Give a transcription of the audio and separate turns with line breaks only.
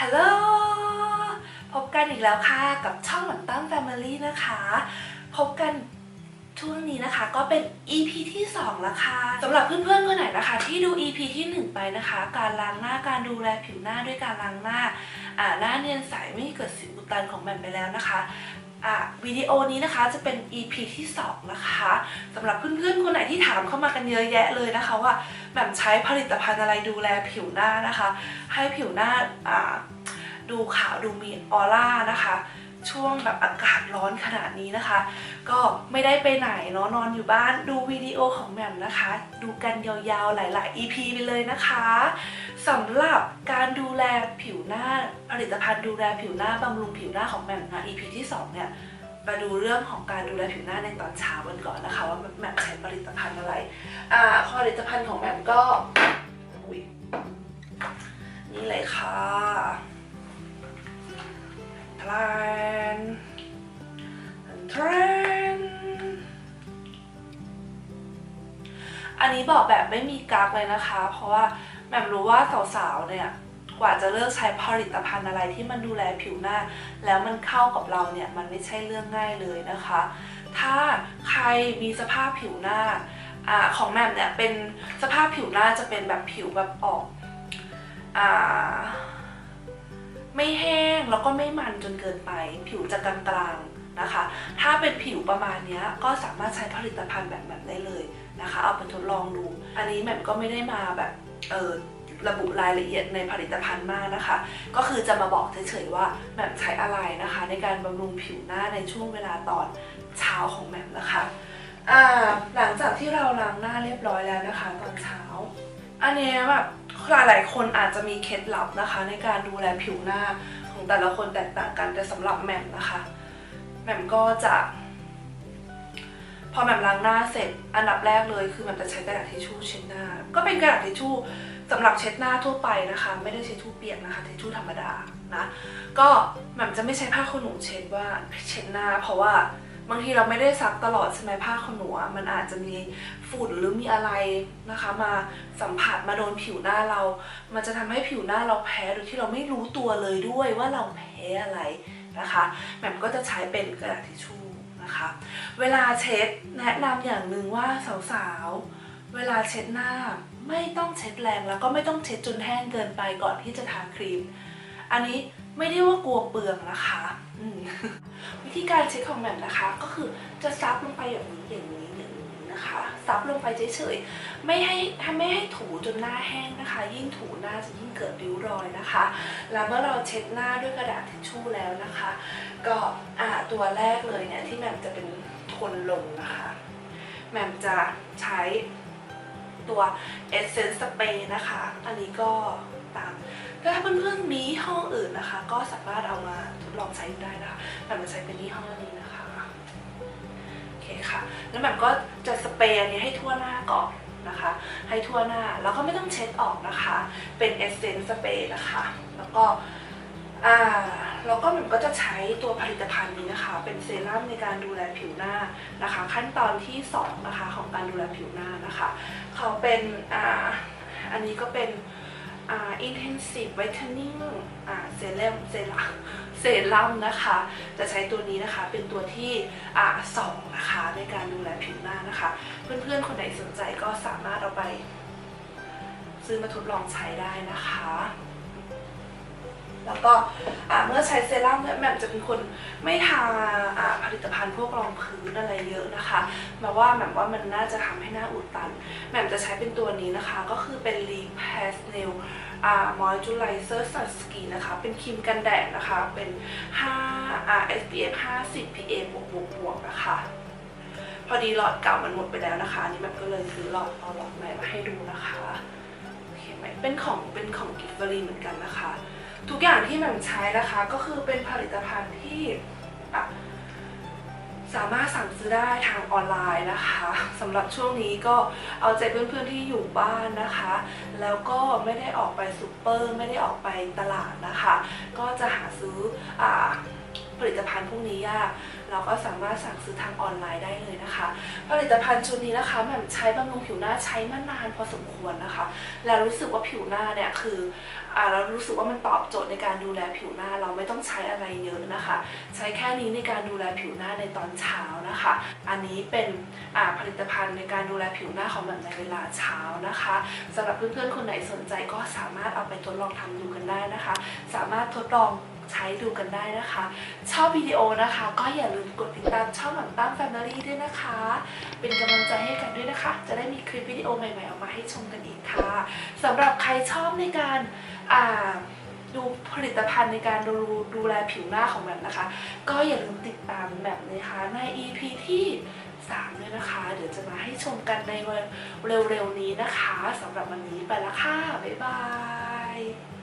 ฮัลโหล พบกันอีกแล้วค่ะ กับช่องหลังตั้ง Family นะคะ พบกันช่วงนี้นะคะก็เป็น EP ที่ 2 แล้วค่ะสำหรับเพื่อนๆคนไหนนะคะ ที่ดู EP ที่ 1 ไปนะคะ การล้างหน้าการดูแลผิวหน้าด้วยการล้างหน้าอ่าหน้าเนียนใสไม่เกิดสิวอุดตันของแหม่มไปแล้วนะคะ วิดีโอนี้นะคะจะเป็น EP ที่2นะคะสำหรับเพื่อนๆคนไหนที่ถามเข้ามากันเยอะแยะเลยนะคะว่าแบบใช้ผลิตภัณฑ์อะไรดูแลผิวหน้านะคะ ให้ผิวหน้าดูขาวดูมีออร่านะคะ ช่วงแบบอากาศร้อนขนาดนี้นะคะ ก็ไม่ได้ไปไหนเนาะนอนอยู่บ้านดูวิดีโอของแหม่มนะคะ ดูกันยาวๆหลาย ๆ EP ไปเลยนะคะสำหรับการดูแลผิวหน้าผลิตภัณฑ์ดูแลผิวหน้าบำรุงผิวหน้าของแหม่มนะ EP ที่ 2 เนี่ยมาดูเรื่องของการดูแลผิวหน้าในตอนเช้ากันก่อนนะคะ ว่าแหม่มใช้ผลิตภัณฑ์อะไรอ่าผลิตภัณฑ์ของแหม่มก็อุ๊ย อันนี้บอกแบบไม่มีกักเลยนะคะ เพราะว่าแหม่มรู้ว่าสาวๆเนี่ยกว่าจะเลือกใช้ผลิตภัณฑ์อะไรที่มันดูแลผิวหน้า แล้วมันเข้ากับเราเนี่ยมันไม่ใช่เรื่องง่ายเลยนะคะ ถ้าใครมีสภาพผิวหน้าอาของแหม่มเนี่ยเป็นสภาพผิวหน้าจะเป็นแบบผิวแบบออกอ่าไม่แห้งแล้วก็ไม่มันจนเกินไป ผิวจะกลางๆ นะคะ ถ้าเป็นผิวประมาณนี้ก็สามารถใช้ผลิตภัณฑ์แบบแบบได้เลยนะคะ เอาไปทดลองดู อันนี้แหม่มก็ไม่ได้มาแบบเออระบุรายละเอียดในผลิตภัณฑ์มากนะคะ ก็คือจะมาบอกเฉยๆว่าแหม่มใช้อะไรนะคะ ในการบำรุงผิวหน้าในช่วงเวลาตอนเช้าของแหม่มนะคะอ่าหลังจากที่เราล้างหน้าเรียบร้อยแล้วนะคะ ตอนเช้า อันนี้แบบหลายๆคนอาจจะมีเคล็ดลับนะคะ ในการดูแลผิวหน้าของแต่ละคนแตกต่างกันแต่สำหรับแหม่มนะคะ แหม่มก็จะ พอแหม่มล้างหน้าเสร็จอันดับแรกเลยคือแหม่มจะใช้กระดาษทิชชู่เช็ดหน้า ก็เป็นกระดาษทิชชู่สำหรับเช็ดหน้าทั่วไปนะคะ ไม่ได้เช็ดทู่เปียกนะคะทิชชู่ธรรมดานะ ก็แหม่มจะไม่ใช้ผ้าขนหนูเช็ดว่าเช็ดหน้า เพราะว่าบางทีเราไม่ได้ซักตลอดใช่ไหมผ้าขนหนูมันอาจจะมีฝุ่นหรือมีอะไรนะคะ มาสัมผัสมาโดนผิวหน้าเรา มันจะทำให้ผิวหน้าเราแพ้โดยที่เราไม่รู้ตัวเลยด้วยว่าเราแพ้อะไร นะคะแหม่มก็จะใช้เป็นกระดาษทิชชู่นะคะ เวลาเช็ดแนะนำอย่างหนึ่งว่าสาวๆ เวลาเช็ดหน้าไม่ต้องเช็ดแรงแล้วก็ไม่ต้องเช็ดจนแห้งเกินไปก่อนที่จะทาครีม อันนี้ไม่ได้ว่ากลัวเปลืองนะคะวิธีการเช็ดของแหม่มนะคะ ก็คือจะซับลงไปแบบนี้อย่างนี้ นะคะซับลงไปเฉยๆไม่ให้ไม่ให้ถูจนหน้าแห้งนะคะ ยิ่งถูหน้าจะยิ่งเกิดริ้วรอยนะคะ แล้วเมื่อเราเช็ดหน้าด้วยกระดาษทิชชู่แล้วนะคะ ก็อ่าตัวแรกเลยเนี่ยที่แหม่มจะเป็นคนลงนะคะแหม่มจะใช้ตัว Essence Spray นะคะ อันนี้ก็ตามถ้าเพื่อนๆมีห้องอื่นนะคะ ก็สามารถเอามาทดลองใช้ได้นะคะแต่มันใช้เป็นยี่ห้อนี้นะคะ แล้วแบบก็จะสเปรย์อันนี้ให้ทั่วหน้าก่อนนะคะ ให้ทั่วหน้าแล้วก็ไม่ต้องเช็ดออกนะคะ เป็นเอเซนส์สเปรย์นะคะ แล้วก็อ่าแล้วก็มันก็จะใช้ตัวผลิตภัณฑ์นี้นะคะ เป็นเซรั่มในการดูแลผิวหน้านะคะ ขั้นตอนที่สองนะคะของการดูแลผิวหน้านะคะ เขาเป็นอ่าอันนี้ก็เป็น intensive whitening อ่า serum เซรั่มเซรั่มนะคะ จะใช้ตัวนี้นะคะเป็นตัวที่สองนะคะในการดูแลผิวหน้านะคะ เพื่อนๆ คนไหนสนใจก็สามารถเอาไป ซื้อมาทดลองใช้ได้นะคะ แล้วก็เมื่อใช้เซรั่มเนี่ยแหม่มจะเป็นคนไม่ทาผลิตภัณฑ์พวกรองพื้นอะไรเยอะนะคะแบบว่าแหม่มว่ามันน่าจะทำให้หน้าอุดตันแหม่มจะใช้เป็นตัวนี้นะคะ ก็คือเป็น l e p a s n e l อ่า moisturizer sunscreen นะคะ เป็นครีมกันแดดนะคะ เป็น 5 SPF 50 PA บวกบวกบวกนะคะ พอดีหลอดเก่ามันหมดไปแล้วนะคะนนี้แหม่ก็เลยซื้อหลอดเอาหลอดใหม่มาให้ดูนะคะโอเคไหมเป็นของเป็นของกิฟเฟอรีเหมือนกันนะคะ ทุกอย่างที่แหม่มใช้นะคะก็คือเป็นผลิตภัณฑ์ที่สามารถสั่งซื้อได้ทางออนไลน์นะคะสำหรับช่วงนี้ก็เอาใจเพื่อนๆที่อยู่บ้านนะคะ แล้วก็ไม่ได้ออกไปซูเปอร์ ไม่ได้ออกไปตลาดนะคะ ก็จะหาซื้ออผลิตภัณฑ์พวกนี้ยาก เราก็สามารถสั่งซื้อทางออนไลน์ได้เลยนะคะ ผลิตภัณฑ์ชุดนี้นะคะแหม่มใช้บำรุงผิวหน้าใช้มานานพอสมควรนะคะ แล้วรู้สึกว่าผิวหน้าเนี่ยคืออ่าเรารู้สึกว่ามันตอบโจทย์ในการดูแลผิวหน้าเราไม่ต้องใช้อะไรเยอะนะคะ ใช้แค่นี้ในการดูแลผิวหน้าในตอนเช้านะคะ อันนี้เป็นอ่าผลิตภัณฑ์ในการดูแลผิวหน้าของแหม่มในเวลาเช้านะคะสำหรับเพื่อนๆคนไหนสนใจก็สามารถเอาไปทดลองทำดูกันได้นะคะ สามารถทดลองใช้ดูกันได้นะคะ ชอบวิดีโอนะคะก็อย่าลืมกดติดตามช่องหลังตั้มแฟมิลี่ด้วยนะคะ เป็นกำลังใจให้กันด้วยนะคะ จะได้มีคลิปวิดีโอใหม่ๆออกมาให้ชมกันอีกค่ะสำหรับใครชอบในการดูผลิตภัณฑ์ในการดูดูแลผิวหน้าของแบบนะคะ ก็อย่าลืมติดตามแบบนะคะใน EP ที่3ด้วยนะคะ เดี๋ยวจะมาให้ชมกันในวันเร็วๆนี้นะคะสำหรับวันนี้ไปละค่ะ บ๊ายบาย